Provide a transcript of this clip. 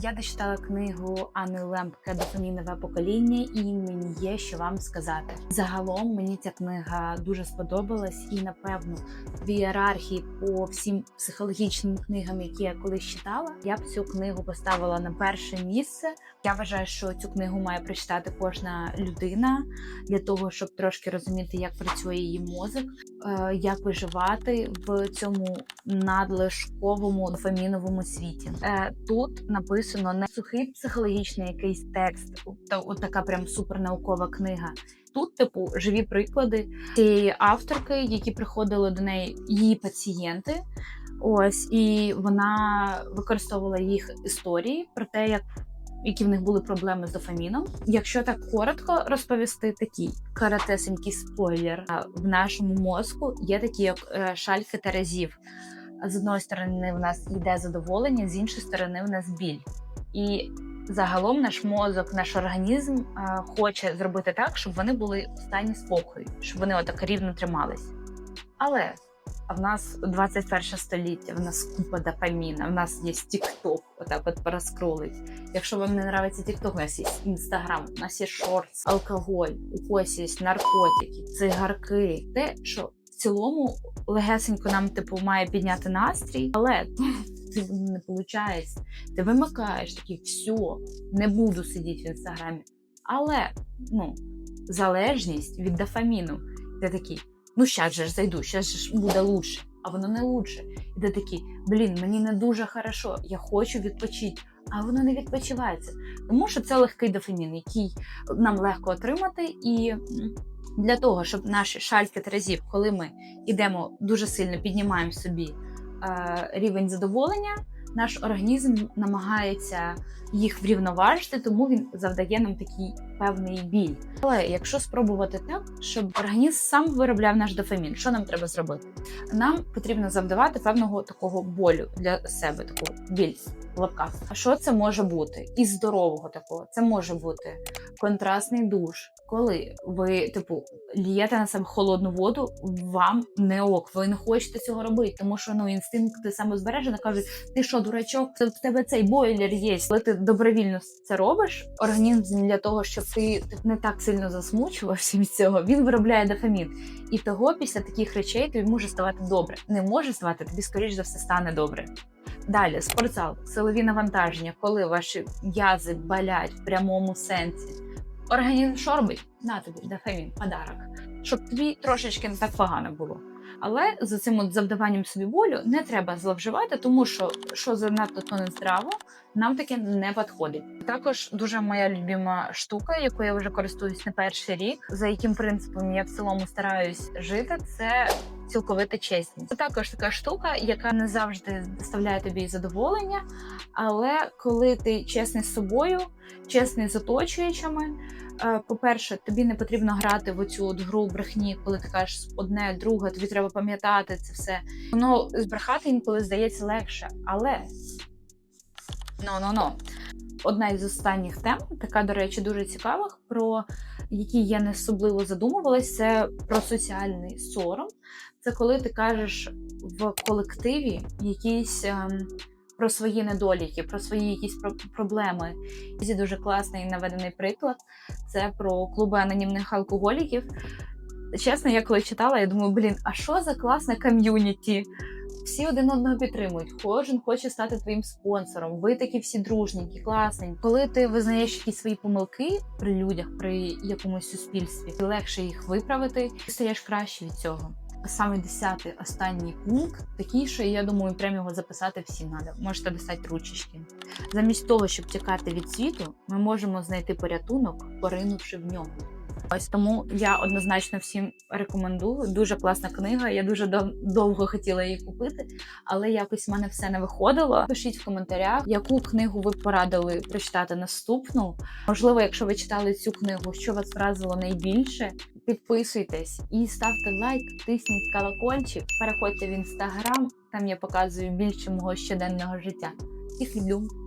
Я дочитала книгу Анни Лемпке Дофамінове покоління, і мені є що вам сказати. Загалом мені ця книга дуже сподобалась, і напевно в ієрархії по всім психологічним книгам, які я колись читала, я б цю книгу поставила на перше місце. Я вважаю, що цю книгу має прочитати кожна людина для того, щоб трошки розуміти, як працює її мозок, як виживати в цьому надлишковому дофаміновому світі. Е, Тут написано не сухий психологічний якийсь текст, та от така прям супернаукова книга. Тут, типу, живі приклади цієї авторки, які приходили до неї її пацієнти. Ось і вона використовувала їх історії про те, як які в них були проблеми з дофаміном. Якщо так коротко розповісти, такий каратесенький спойлер в нашому мозку є такі як е, шальки терезів. З одної сторони, в нас йде задоволення, з іншої сторони, в нас біль. І загалом наш мозок, наш організм е, хоче зробити так, щоб вони були в стані спокою, щоб вони отак рівно тримались. Але а в нас 21 століття, в нас купа дофаміна, в нас є TikTok, отак от порозкролить. Якщо вам не подобається TikTok, у нас є Instagram, у нас є шортс, алкоголь, у когось є наркотики, цигарки. Те, що в цілому легесенько нам типу має підняти настрій, але ти не виходить. Ти вимикаєш такий, все, не буду сидіти в інстаграмі. Але ну, залежність від дофаміну. Ти такий, ну щас же ж зайду, щас ж буде лучше, а воно не лучше. І ти такий, блін, мені не дуже хорошо, я хочу відпочити. А воно не відпочивається, тому що це легкий дофамін, який нам легко отримати, і для того, щоб наші шальки терезів, коли ми йдемо дуже сильно піднімаємо собі е, рівень задоволення, наш організм намагається їх врівноважити, тому він завдає нам такий певний біль. Але якщо спробувати так, щоб організм сам виробляв наш дофамін, що нам треба зробити? Нам потрібно завдавати певного такого болю для себе, такого біль в лапках. А що це може бути? І здорового такого це може бути контрастний душ. Коли ви, типу, лієте на себе холодну воду, вам не ок, ви не хочете цього робити, тому що ну інстинкти самозбереження кажуть, ти що, дурачок, в тебе цей бойлер є. Коли ти добровільно це робиш, організм для того, щоб ти не так сильно засмучувався від цього, він виробляє дофамін. І того після таких речей тобі може ставати добре. Не може ставати, тобі скоріш за все стане добре. Далі спортзал, силові навантаження, коли ваші м'язи болять в прямому сенсі. Організм що робить? На тобі дофамін, подарок, щоб тобі трошечки не так погано було. Але за цим от завдаванням собі болю не треба зловживати, тому що що занадто то не здраво, нам таке не підходить. Також дуже моя любима штука, якою я вже користуюсь не перший рік, за яким принципом я в цілому стараюсь жити, це цілковита чесність. Це також така штука, яка не завжди доставляє тобі задоволення. Але коли ти чесний з собою, чесний з оточуючими. е, По-перше, тобі не потрібно грати в оцю от гру брехні, коли ти кажеш одне, друге, тобі треба пам'ятати це все. Воно збрехати інколи здається легше, але ну-ну-ну. Одна із останніх тем, така, до речі, дуже цікава, про які я не особливо задумувалась, це про соціальний сором. Це коли ти кажеш в колективі якісь. ем, про свої недоліки, про свої якісь про- проблеми. Є дуже класний наведений приклад. Це про клуби анонімних алкоголіків. Чесно, я коли читала, я думаю, блін, а що за класне ком'юніті? Всі один одного підтримують, кожен хоче стати твоїм спонсором. Ви такі всі дружненькі, класненькі. Коли ти визнаєш якісь свої помилки при людях, при якомусь суспільстві, легше їх виправити, ти стаєш краще від цього. Саме десятий останній пункт такий, що я думаю, прямо його записати всім треба. Можете достати ручечки. Замість того, щоб тікати від світу, ми можемо знайти порятунок, поринувши в ньому. Ось тому я однозначно всім рекомендую. Дуже класна книга. Я дуже довго хотіла її купити, але якось в мене все не виходило. Пишіть в коментарях, яку книгу ви порадили прочитати наступну. Можливо, якщо ви читали цю книгу, що вас вразило найбільше. Підписуйтесь і ставте лайк, тисніть колокольчик, переходьте в інстаграм, там я показую більше мого щоденного життя. Всіх люблю.